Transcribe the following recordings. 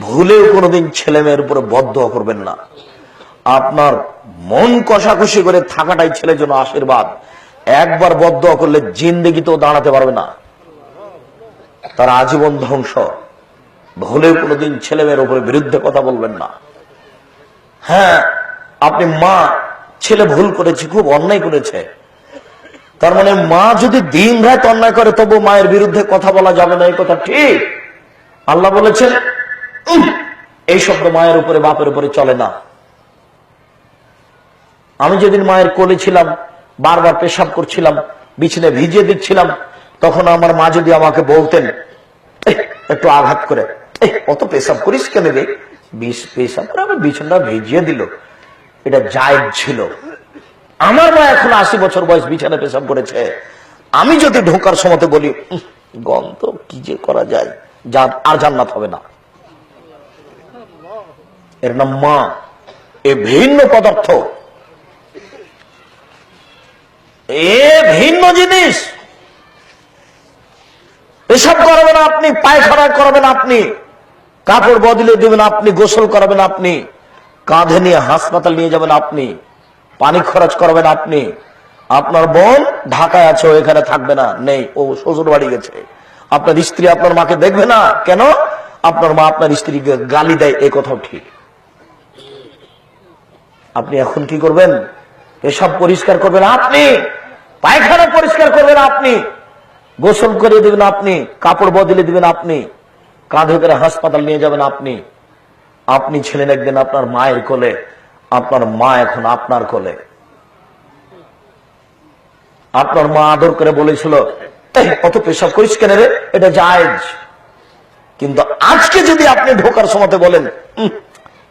ভুলেও কোনোদিন ছেলে মেয়ের উপরে বদ্ধ করবেন না। আপনার মন কষাকষি করে থাকাটাই ছেলের জন্য আশীর্বাদ। একবার বদ্ধ করলে জিন্দেগিতেও দাঁড়াতে পারবে না। তার আজীবন ধ্বংস। ভুলেও কোনোদিন ছেলে মেয়ের উপরে বিরুদ্ধে কথা বলবেন না। হ্যাঁ আপনি মা, ছেলে ভুল করেছে, খুব অন্যায় করেছে। তার মানে মা যদি দিন রাত অন্যায় করে তবু মায়ের বিরুদ্ধে কথা বলা যাবে না, এই কথা ঠিক। আল্লাহ বলেছেন এই শব্দ মায়ের উপরে বাপের উপরে চলে না। আমি যেদিন মায়ের কোলে ছিলাম বারবার পেশাব করছিলাম বিছানে ভিজিয়ে দিচ্ছিলাম তখন আমার মা যদি আমাকে বলতেন একটু আঘাত করে অত পেশাব করিস কেন রে? পেশাব করে আমার বিছানটা ভিজিয়ে দিল। এটা জায়গ ছিল। আমার মা এখন আশি বছর বয়স বিছানা পেশাব করেছে। আমি যদি ঢোকার সময় বলি "উহ, গন্ধ কি যে করা যায়? যা আর জান্নাত হবে না। এর নাম মা। এ ভিন্ন পদার্থ। এ ভিন্ন জিনিস। এসব করবেন আপনি, পায়খানা করবেন আপনি, কাপড় বদলে দেবেন আপনি, গোসল করাবেন আপনি, কাঁধে নিয়ে হাসপাতাল নিয়ে যাবেন আপনি, পানি খরচ করবেন আপনি। আপনার বোন ঢাকায় আছে এখানে থাকবে না, নেই, ও শ্বশুর বাড়ি গেছে। আপনার স্ত্রী আপনার মাকে দেখবে না? কেন? আপনার মা আপনার স্ত্রীকে গালি দেয়, এ কথাও ঠিক। আপনি এখন কি করবেন? এসব পরিষ্কার করবেন আপনি। পায়খানা পরিষ্কার করবেন আপনি। গোসল করে দিবেন আপনি। কাপড় বদলে দিবেন আপনি। কাঁধে করে হাসপাতাল নিয়ে যাবেন আপনি। আপনি ছিলেন একদিন আপনার মায়ের কোলে। আপনার মা এখন আপনার কোলে। আপনার মা আদর করে বলেছিল "এই, অত পেশাব করিস কেন রে? এটা জায়েজ। কিন্তু আজকে যদি আপনি ঢোকার সময় বলেন "উম,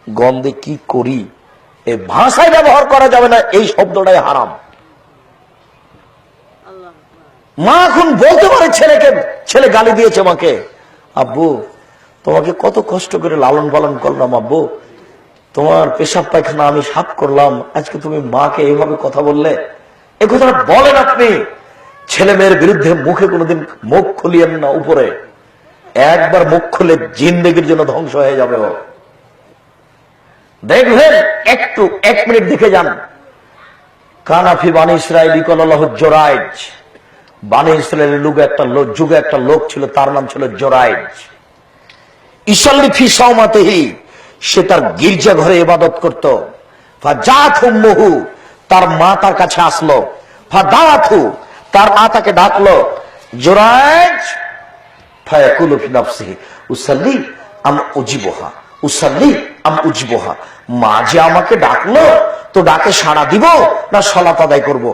গন্ধে কি করি? এই ভাষায় ব্যবহার করা যাবে না, এই শব্দটাই হারাম। মা এখন বলতে পারে ছেলেকে, ছেলে গালি দিয়েছে মাকে, আব্বু, তোমাকে কত কষ্ট করে লালন পালন করলাম, আব্বু। তোমার পেশাব পায়খানা আমি সাফ করলাম। আজকে তুমি মাকে এইভাবে কথা বললে? এ কথাটা বলেন আপনি। ছেলে মেয়ের বিরুদ্ধে মুখে কোনোদিন মুখ খুলিয়েন না উপরে। একবার মুখ খুলে জিন্দগির জন্য ধ্বংস হয়ে যাবে ও। দেখবেন একটু এক মিনিট দেখে যান। কানাফি বানি ইসরায়েল ইকল্লাহ জোরাইজ। বানি ইসরায়েলের লোক একটা লোক যুগে একটা লোক ছিল, তার নাম ছিল জোরাইজ। ইসল্লি ফি সে তার গির্জা ঘরে ইবাদত করত। মহু তার মা তার কাছে আসলো। ফাদাথু তার মা তাকে ডাকলো, জোরাইজ, ফায়াকুলু ফি নাফসিহি, উসাল্লি আম উজিবহা। উসাল্লি, আম উজিবহা মা যে আমাকে ডাকলো, তো ডাকে সাড়া দিব না সলাত আদায় করব।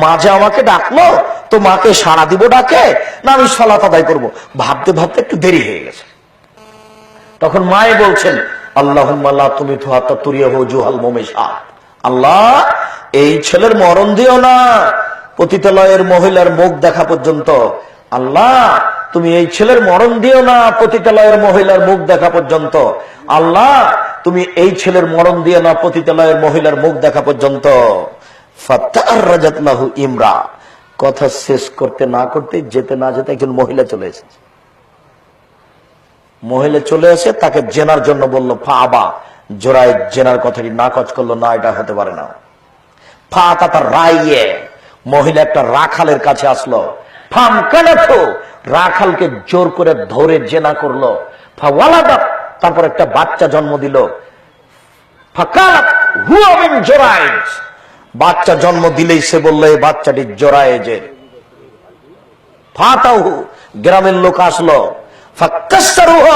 মা যে আমাকে ডাকলো, তো মাকে সাড়া দিব ডাকে না আমি সলাত আদায় করব। ভাবতে ভাবতে একটু দেরি হয়ে গেছে তখন মায়ে বলছেন আল্লাহ তুমি জুহাল মোমেশা আল্লাহ, এই ছেলের মরণ দিও না পতিতালয়ের মহিলার মুখ দেখা পর্যন্ত আল্লাহ তুমি এই ছেলের মরণ দিও না পতিতালয়ের মহিলার মুখ দেখা পর্যন্ত। আল্লাহ, তুমি এই ছেলের মরণ দিও না পতিতালয়ের মহিলার মুখ দেখা পর্যন্ত। ইমরা। কথা শেষ করতে না করতে, যেতে না যেতে একজন মহিলা চলে এসেছে। মহিলা চলে এসে তাকে জেনার জন্য বলল, ফা আবা। জোড়ায় জেনার কথাটি না কচ করল, না, এটা হতে পারে না। ফা তাতার রাইয়ে। মহিলা একটা রাখালের কাছে আসলো। ফাম কানাথো রাখালকে জোর করে ধরে জেনা করল। ফাওয়ালাদা, তারপর একটা বাচ্চা জন্ম দিল। ফাকালাত, হুয়া মিন জোরাইজ বাচ্চা জন্ম দিলেই সে বলল এই বাচ্চাটি জোরায়েজের। ফাতাহু গ্রামের লোক আসলো। ফাক্কাসসারুহ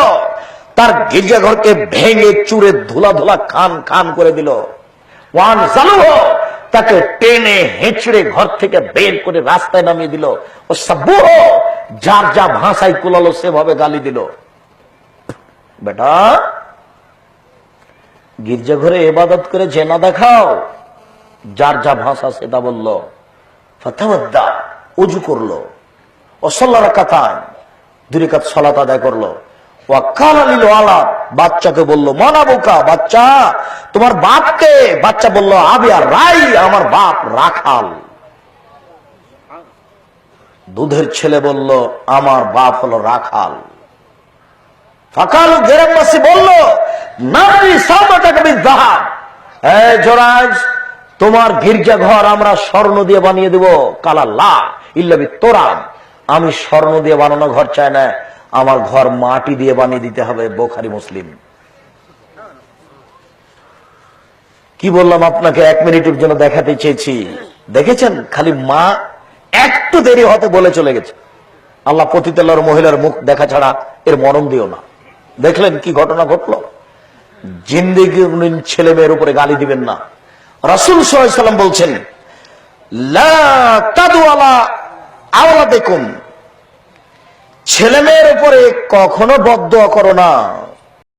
তার গির্জাঘরকে ভেঙে চুরে ধুলা ধুলা খান খান করে দিল। ওয়ান জালুহ তাকে টেনে হেঁচড়ে ঘর থেকে বের করে রাস্তায় নামিয়ে দিল। ও সাব্বুহ, যার যা ভাষায় কুলালো, সেভাবে গালি দিল। বেটা, গির্জাঘরে এবাদত করে জেনা দেখাও। যার যা ভাষা, সেটা বলল। ফাতাওয়াদ্দা, উজু করল। অসল্লার কাতান দুই কাত সলাত আদায় করল। ওয়াক্কাল আলিল আলা বাচ্চাকে বলল মনা বোকা বাচ্চা? তোমার বাপকে বাচ্চা বলল, আবি আর রাই আমার বাপ রাখাল। দুধের ছেলে বলল, আমার বাপ হলো রাখাল। বলল জোরাজ, তোমার গির্জা ঘর আমরা স্বর্ণ দিয়ে বানিয়ে দেব কালাল্লাহ ইল্লাবি তোরাম। আমি স্বর্ণ দিয়ে বানানো ঘর চাই না, আমার ঘর মাটি দিয়ে বানিয়ে দিতে হবে বোখারি মুসলিম। কি বললাম আপনাকে? এক মিনিটের জন্য দেখাতে চেয়েছি। দেখেছেন? খালি মা একটু দেরি হতে বলে চলে গেছে। আল্লাহ পতিতাল্লার মহিলার মুখ দেখা ছাড়া এর মরণ দিও না। দেখলেন কি ঘটনা ঘটলো? জিন্দিগি ছেলে মেয়ের উপরে গালি দিবেন না। রাসুল সাল্লাম বলছেন দেখুন ছেলে মেয়ের উপরে কখনো বদয়া করো না।